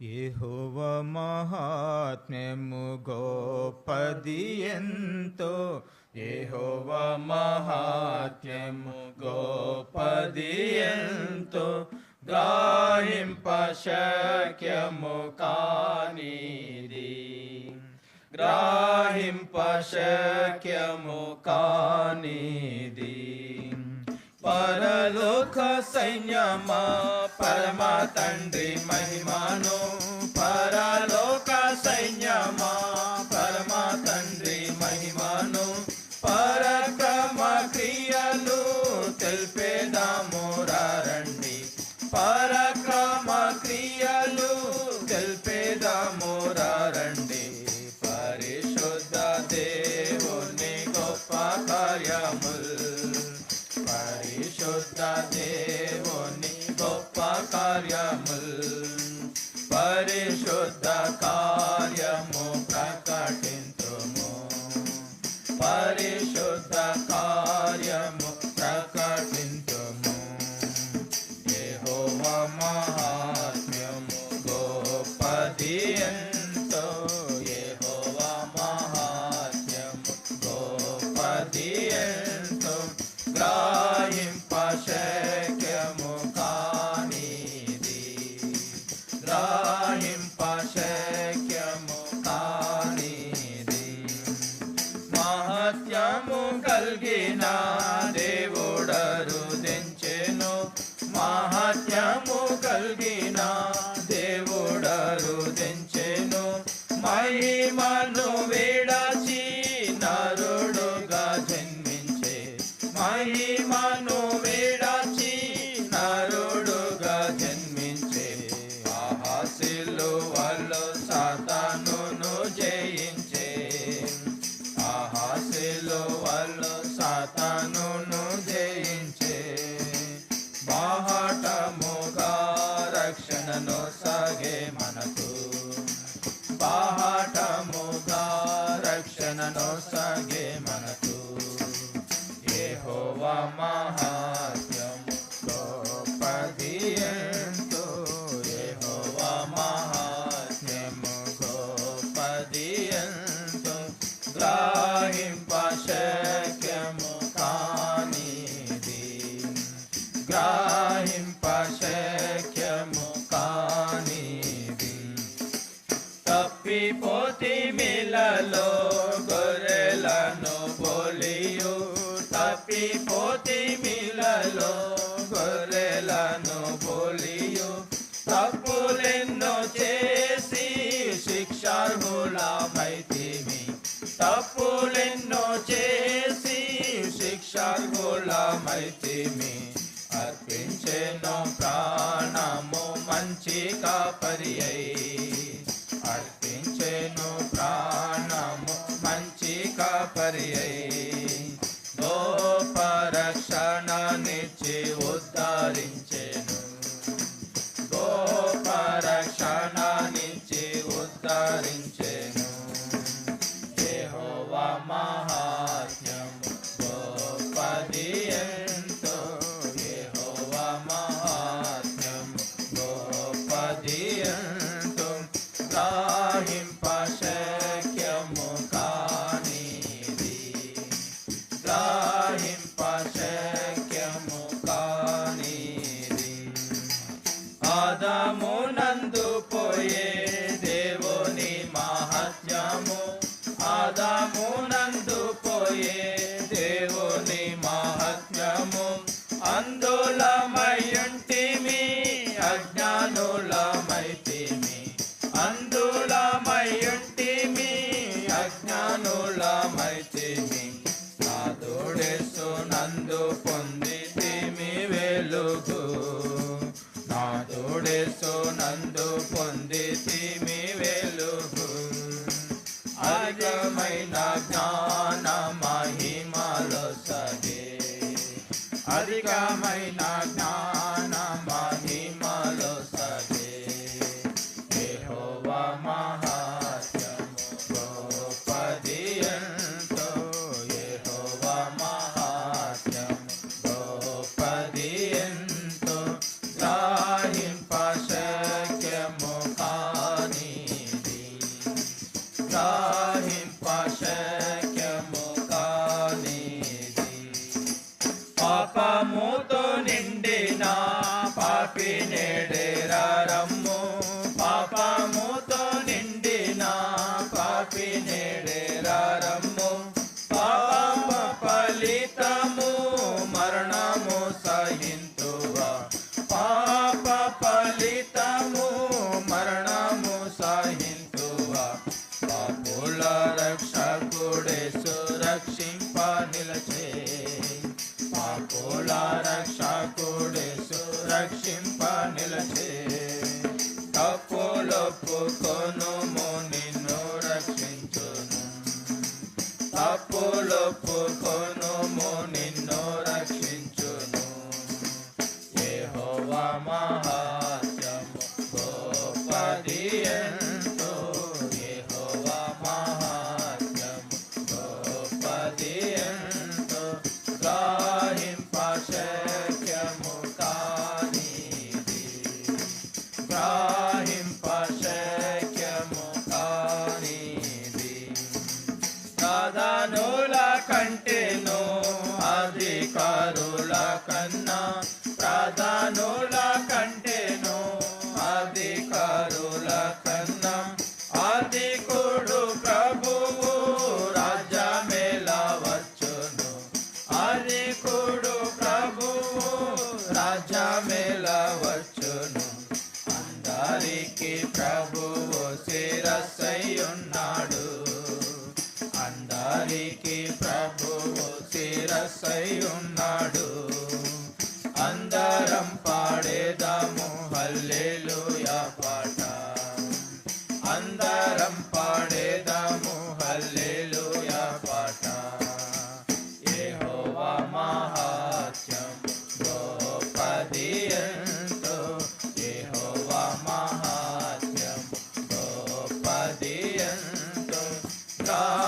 యెహోవ మహాత్మ్యము గోపది ఎంతో యెహోవ మహాత్మ్యము గోపది ఎంతో గ్రాహింప శక్యము పరలోక సైన్యమా పరమ తండ్రి మహిమాను. పరలోక సైన్యమా పరమ తండ్రి మహిమాను. పరక్రమ క్రియలు తెలిపేదాము రండి పర పరిశుద్ధ దేవుని గొప్ప కార్యముల్. పరిశుద్ధ కార్యము ప్రకటించుము. పరిశుద్ధ కార్యము ప్రకటించుము. యెహోవా మహాత్మ్యము గొప్పది ఎంతో. యెహోవా మహాత్మ్యము గొప్పది ఎంతో. గ్రాహింప కలిగిన దేవుడరు దించెను మహత్యము కలిగిన దేవుడరు దించెను మహిమను విడచి నరుడుగా జన్మించే మహిమను సాగే మనకు. యెహోవా మహాత్మ్యం గొప్పది ఎంతో. యెహోవా మహాత్మ్యము గొప్పది ఎంతో. గ్రాహింపశక్యము కానిది. గ్రాహింప శక్యము కానిది. తప్పిపోతి మిలలో శిక్షార్హులమైతిమి తప్పులెన్నో చేసి శిక్ష శిక్షార్హులమైతిమి? అర్పించెను ప్రాణము మంచి కాపరి అయి అర్పించెను ప్రాణము మంచి కాపరి అయి నందు పొందితిమి. రమ్ము పాపముతో నిండిన పాపి పాప ఫలితము మరణము సహింతువా. పాప ఫలితము మరణము సహింతువా. పాపుల రక్షకుడే సురక్షింప నిలచే. పాపుల రక్షకుడే సురక్షింప నిలచే తప్పులొప్పుకొనుము నిన్ను రక్షించును. తప్పులొప్పుకొనుము వారికి ప్రభువు శిరస్సై ఉన్నాడు అందరం పాడేదాము హల్లెలూయా పాట. అందరం పాడేదాము హల్లెలూయా పాట. ఏహోవా మహాత్యం గోపది ఎంతో ఏహోవా మహాత్యం గోపది ఎంతో గ్రహింప